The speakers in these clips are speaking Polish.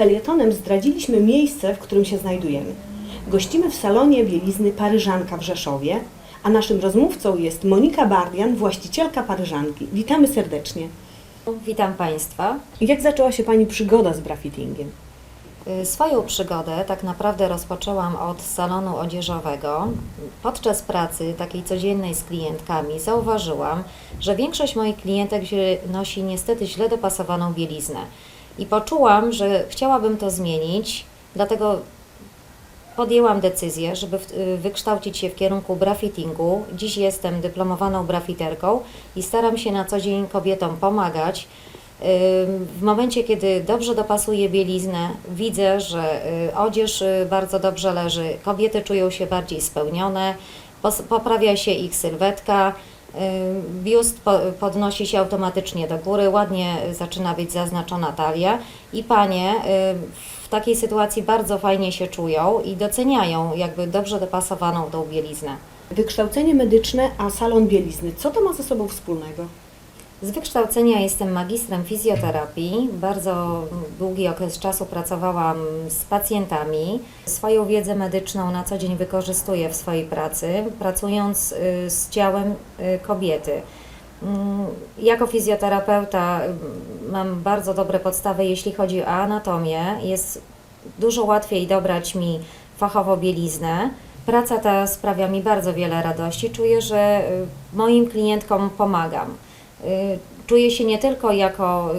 Felietonem zdradziliśmy miejsce, w którym się znajdujemy. Gościmy w salonie bielizny Paryżanka w Rzeszowie, a naszym rozmówcą jest Monika Bardian, właścicielka Paryżanki. Witamy serdecznie. Witam Państwa. Jak zaczęła się Pani przygoda z graffitiingiem? Y, Swoją przygodę tak naprawdę rozpoczęłam od salonu odzieżowego. Podczas pracy takiej codziennej z klientkami zauważyłam, że większość moich klientek nosi niestety źle dopasowaną bieliznę. I poczułam, że chciałabym to zmienić, dlatego podjęłam decyzję, żeby y, wykształcić się w kierunku brafittingu. Dziś jestem dyplomowaną brafiterką i staram się na co dzień kobietom pomagać. Ym, W momencie, kiedy dobrze dopasuję bieliznę, widzę, że y, odzież y, bardzo dobrze leży, kobiety czują się bardziej spełnione, poprawia się ich sylwetka, biust po- podnosi się automatycznie do góry, ładnie y, zaczyna być zaznaczona talia i panie y, w takiej sytuacji bardzo fajnie się czują i doceniają jakby dobrze dopasowaną tą bieliznę. Wykształcenie medyczne, a salon bielizny. Co to ma ze sobą wspólnego? Z wykształcenia jestem magistrem fizjoterapii. Bardzo długi okres czasu pracowałam z pacjentami. Swoją wiedzę medyczną na co dzień wykorzystuję w swojej pracy, pracując y, z ciałem y, kobiety. Mm, Jako fizjoterapeuta y, mam bardzo dobre podstawy, jeśli chodzi o anatomię. Jest dużo łatwiej dobrać mi fachowo bieliznę. Praca ta sprawia mi bardzo wiele radości. Czuję, że y, moim klientkom pomagam. Y, Czuję się nie tylko jako,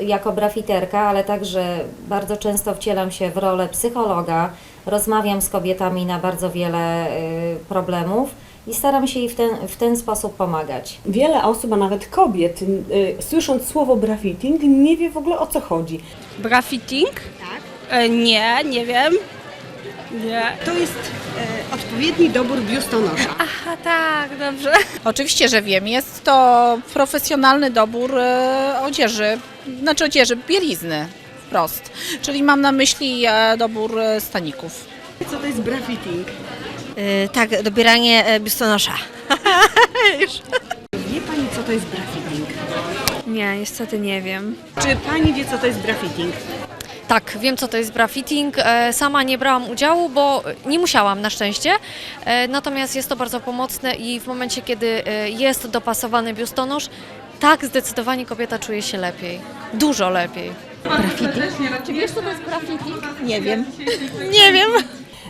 jako brafiterka, ale także bardzo często wcielam się w rolę psychologa. Rozmawiam z kobietami na bardzo wiele y, problemów i staram się jej w ten, w ten sposób pomagać. Wiele osób, a nawet kobiet, y, słysząc słowo graffitiing, nie wie w ogóle o co chodzi. Graffitiing? Tak. nie, nie wiem. Nie. To jest e, odpowiedni dobór biustonosza. Aha, tak, dobrze. Oczywiście, że wiem. Jest to profesjonalny dobór e, odzieży, znaczy odzieży, bielizny wprost. Czyli mam na myśli e, dobór e, staników. Co to jest graffitiing? Y, tak, dobieranie e, biustonosza. Wie Pani, co to jest graffitiing? Nie, niestety nie wiem. Czy Pani wie, co to jest graffitiing? Tak, wiem co to jest graffitiing. E, Sama nie brałam udziału, bo nie musiałam na szczęście. E, Natomiast jest to bardzo pomocne i w momencie, kiedy e, jest dopasowany biustonosz, tak zdecydowanie kobieta czuje się lepiej. Dużo lepiej.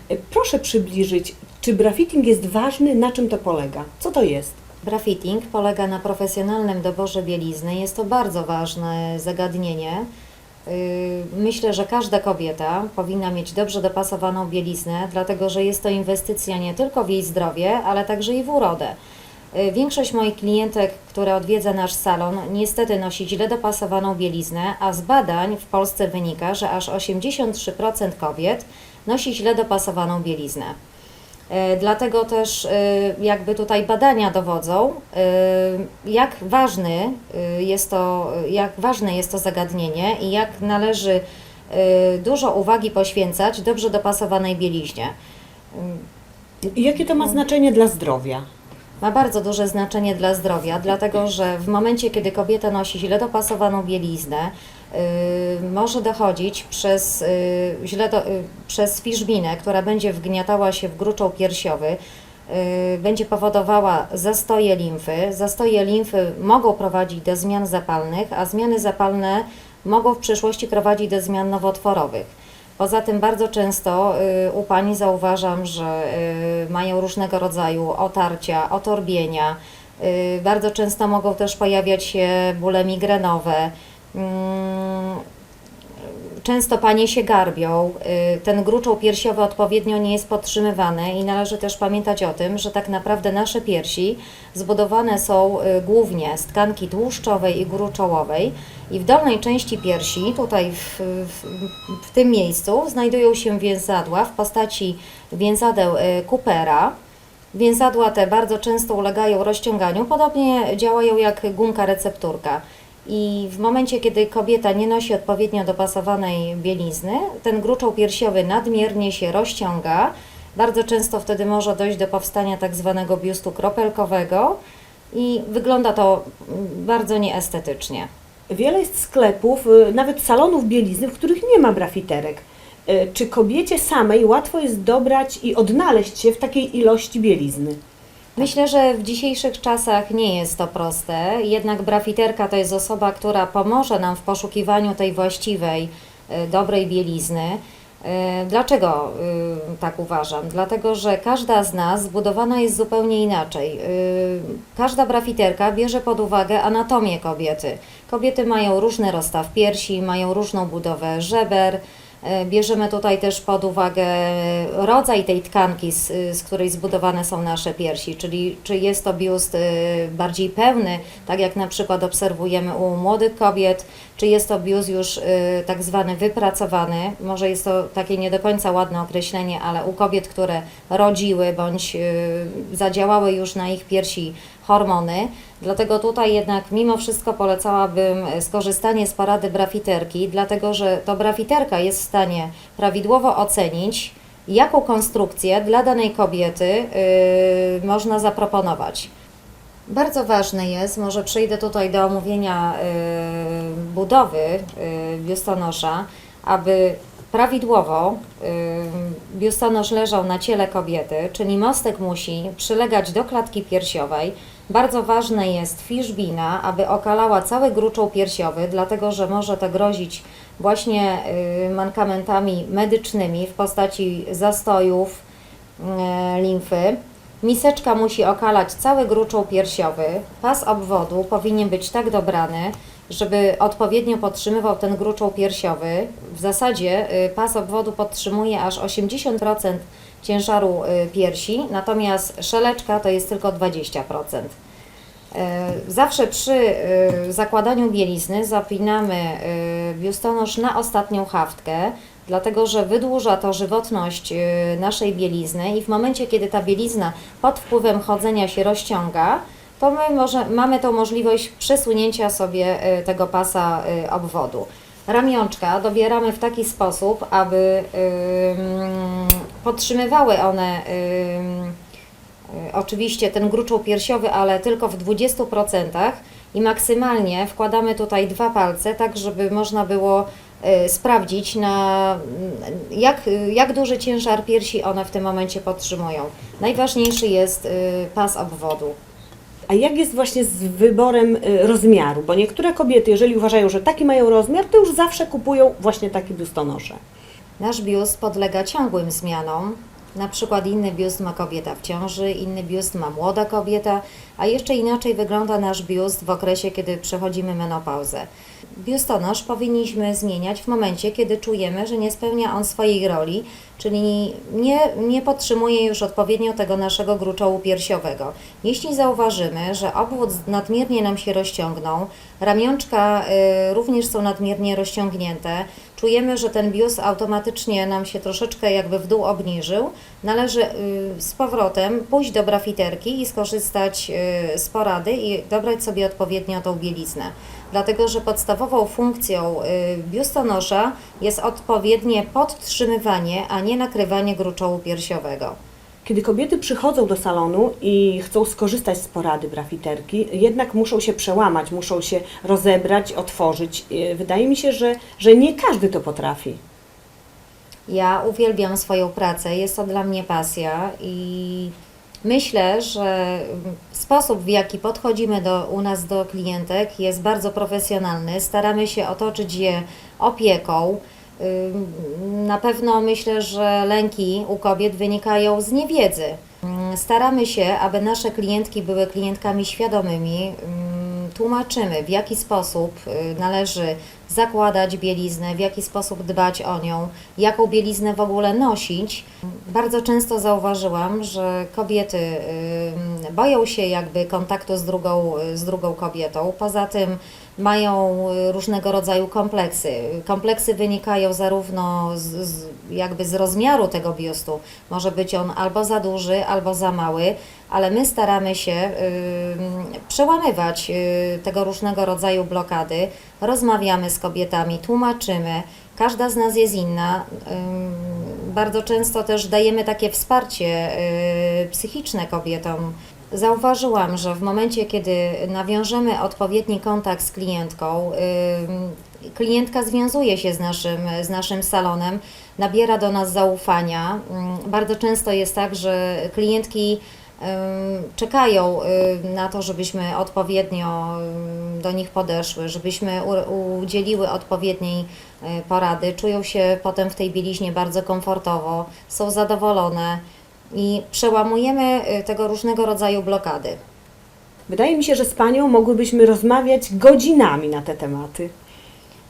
E, Proszę przybliżyć, czy graffitiing jest ważny, na czym to polega? Co to jest? Brafitting polega na profesjonalnym doborze bielizny. Jest to bardzo ważne zagadnienie. Yy, Myślę, że każda kobieta powinna mieć dobrze dopasowaną bieliznę, dlatego że jest to inwestycja nie tylko w jej zdrowie, ale także i w urodę. Yy, Większość moich klientek, które odwiedza nasz salon, niestety nosi źle dopasowaną bieliznę, a z badań w Polsce wynika, że aż 83% kobiet nosi źle dopasowaną bieliznę. E, Dlatego też e, jakby tutaj badania dowodzą, e, jak ważny jest to, jak ważne jest to zagadnienie i jak należy dużo uwagi poświęcać dobrze dopasowanej bieliźnie. Jakie to ma znaczenie dla zdrowia? Ma bardzo duże znaczenie dla zdrowia, dlatego że w momencie, kiedy kobieta nosi źle dopasowaną bieliznę, y, może dochodzić przez, y, źle do, y, przez fiszbinę, która będzie wgniatała się w gruczoł piersiowy, y, będzie powodowała zastoje limfy. Zastoje limfy mogą prowadzić do zmian zapalnych, a zmiany zapalne mogą w przyszłości prowadzić do zmian nowotworowych. Poza tym bardzo często y, u Pani zauważam, że y, mają różnego rodzaju otarcia, otorbienia. Y, Bardzo często mogą też pojawiać się bóle migrenowe. Często panie się garbią, y, ten gruczoł piersiowy odpowiednio nie jest podtrzymywany i należy też pamiętać o tym, że tak naprawdę nasze piersi zbudowane są y, głównie z tkanki tłuszczowej i gruczołowej i w dolnej części piersi, tutaj w, w, w tym miejscu, znajdują się więzadła w postaci więzadeł y, Coopera. Więzadła te bardzo często ulegają rozciąganiu, podobnie działają jak gumka recepturka. I w momencie, kiedy kobieta nie nosi odpowiednio dopasowanej bielizny, ten gruczoł piersiowy nadmiernie się rozciąga. Bardzo często wtedy może dojść do powstania tak zwanego biustu kropelkowego i wygląda to bardzo nieestetycznie. Wiele jest sklepów, y, nawet salonów bielizny, w których nie ma brafiterek. Y, Czy kobiecie samej łatwo jest dobrać i odnaleźć się w takiej ilości bielizny? Myślę, że w dzisiejszych czasach nie jest to proste, jednak brafiterka to jest osoba, która pomoże nam w poszukiwaniu tej właściwej, y, dobrej bielizny. Y, Dlaczego y, tak uważam? Dlatego, że każda z nas zbudowana jest zupełnie inaczej. Każda brafiterka bierze pod uwagę anatomię kobiety. Kobiety mają różny rozstaw piersi, mają różną budowę żeber, Bierzemy tutaj też pod uwagę rodzaj tej tkanki, z, z której zbudowane są nasze piersi, czyli czy jest to biust e, bardziej pełny, tak jak na przykład obserwujemy u młodych kobiet, czy jest to biust już e, tak zwany wypracowany, może jest to takie nie do końca ładne określenie, ale u kobiet, które rodziły bądź e, zadziałały już na ich piersi hormony. Dlatego tutaj jednak mimo wszystko polecałabym skorzystanie z porady brafiterki, dlatego że to brafiterka jest w stanie prawidłowo ocenić, jaką konstrukcję dla danej kobiety yy, można zaproponować. Bardzo ważne jest, może przejdę tutaj do omówienia y, budowy y, biustonosza, aby prawidłowo y, biustonosz leżał na ciele kobiety, czyli mostek musi przylegać do klatki piersiowej. Bardzo ważna jest fiszbina, aby okalała cały gruczoł piersiowy, dlatego że może to grozić właśnie y, mankamentami medycznymi w postaci zastojów, e, limfy. Miseczka musi okalać cały gruczoł piersiowy. Pas obwodu powinien być tak dobrany, żeby odpowiednio podtrzymywał ten gruczoł piersiowy. W zasadzie y, pas obwodu podtrzymuje aż 80% ciężaru y, piersi, natomiast szeleczka to jest tylko 20%. E, Zawsze przy zakładaniu bielizny zapinamy biustonosz na ostatnią haftkę, dlatego że wydłuża to żywotność naszej bielizny i w momencie, kiedy ta bielizna pod wpływem chodzenia się rozciąga, to my może, mamy tą możliwość przesunięcia sobie e, tego pasa e, obwodu. Ramionczka dobieramy w taki sposób, aby ym, podtrzymywały one Y, Oczywiście ten gruczoł piersiowy, ale tylko w 20% i maksymalnie wkładamy tutaj dwa palce, tak żeby można było sprawdzić na jak, jak duży ciężar piersi one w tym momencie podtrzymują. Najważniejszy jest pas obwodu. A jak jest właśnie z wyborem y, rozmiaru? Bo niektóre kobiety, jeżeli uważają, że taki mają rozmiar, to już zawsze kupują właśnie takie biustonosze. Nasz biust podlega ciągłym zmianom. Na przykład inny biust ma kobieta w ciąży, inny biust ma młoda kobieta, a jeszcze inaczej wygląda nasz biust w okresie, kiedy przechodzimy menopauzę. Biustonosz powinniśmy zmieniać w momencie, kiedy czujemy, że nie spełnia on swojej roli, czyli nie, nie podtrzymuje już odpowiednio tego naszego gruczołu piersiowego. Jeśli zauważymy, że obwód nadmiernie nam się rozciągnął, ramionczka y, również są nadmiernie rozciągnięte, czujemy, że ten biust automatycznie nam się troszeczkę jakby w dół obniżył, należy y, z powrotem pójść do brafiterki i skorzystać y, z porady i dobrać sobie odpowiednio tą bieliznę. Dlatego, że podstawową funkcją y, biustonosza jest odpowiednie podtrzymywanie, a nie nakrywanie gruczołu piersiowego. Kiedy kobiety przychodzą do salonu i chcą skorzystać z porady brafiterki, jednak muszą się przełamać, muszą się rozebrać, otworzyć. Wydaje mi się, że, że nie każdy to potrafi. Ja uwielbiam swoją pracę, jest to dla mnie pasja i myślę, że sposób, w jaki podchodzimy do, u nas do klientek jest bardzo profesjonalny. Staramy się otoczyć je opieką. Na pewno myślę, że lęki u kobiet wynikają z niewiedzy. Staramy się, aby nasze klientki były klientkami świadomymi. Ym, Tłumaczymy, w jaki sposób y, należy zakładać bieliznę, w jaki sposób dbać o nią, jaką bieliznę w ogóle nosić. Bardzo często zauważyłam, że kobiety boją się jakby kontaktu z drugą, z drugą kobietą. Poza tym mają y, różnego rodzaju kompleksy. Kompleksy wynikają zarówno z, z, jakby z rozmiaru tego biustu. Może być on albo za duży, albo za mały, ale my staramy się ym, przełamywać y, tego różnego rodzaju blokady. Rozmawiamy z kobietami, tłumaczymy. Każda z nas jest inna. Ym, Bardzo często też dajemy takie wsparcie y, psychiczne kobietom. Zauważyłam, że w momencie, kiedy nawiążemy odpowiedni kontakt z klientką, klientka związuje się z naszym, z naszym salonem, nabiera do nas zaufania. Bardzo często jest tak, że klientki czekają na to, żebyśmy odpowiednio do nich podeszły, żebyśmy udzieliły odpowiedniej y, porady. Czują się potem w tej bieliźnie bardzo komfortowo, są zadowolone i przełamujemy y, tego różnego rodzaju blokady. Wydaje mi się, że z Panią mogłybyśmy rozmawiać godzinami na te tematy.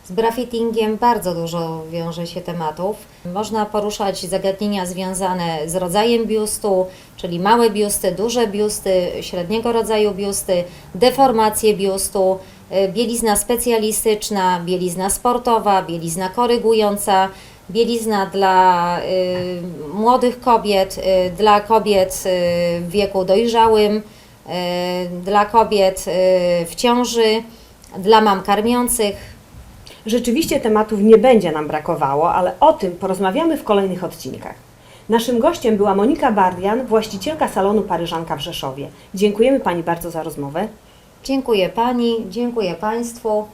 Z brafittingiem bardzo dużo wiąże się tematów. Można poruszać zagadnienia związane z rodzajem biustu, czyli małe biusty, duże biusty, średniego rodzaju biusty, deformacje biustu, y, bielizna specjalistyczna, bielizna sportowa, bielizna korygująca, bielizna dla y, młodych kobiet, y, dla kobiet y, w wieku dojrzałym, y, dla kobiet y, w ciąży, dla mam karmiących. Rzeczywiście tematów nie będzie nam brakowało, ale o tym porozmawiamy w kolejnych odcinkach. Naszym gościem była Monika Bardian, właścicielka salonu Paryżanka w Rzeszowie. Dziękujemy Pani bardzo za rozmowę. Dziękuję Pani, dziękuję Państwu.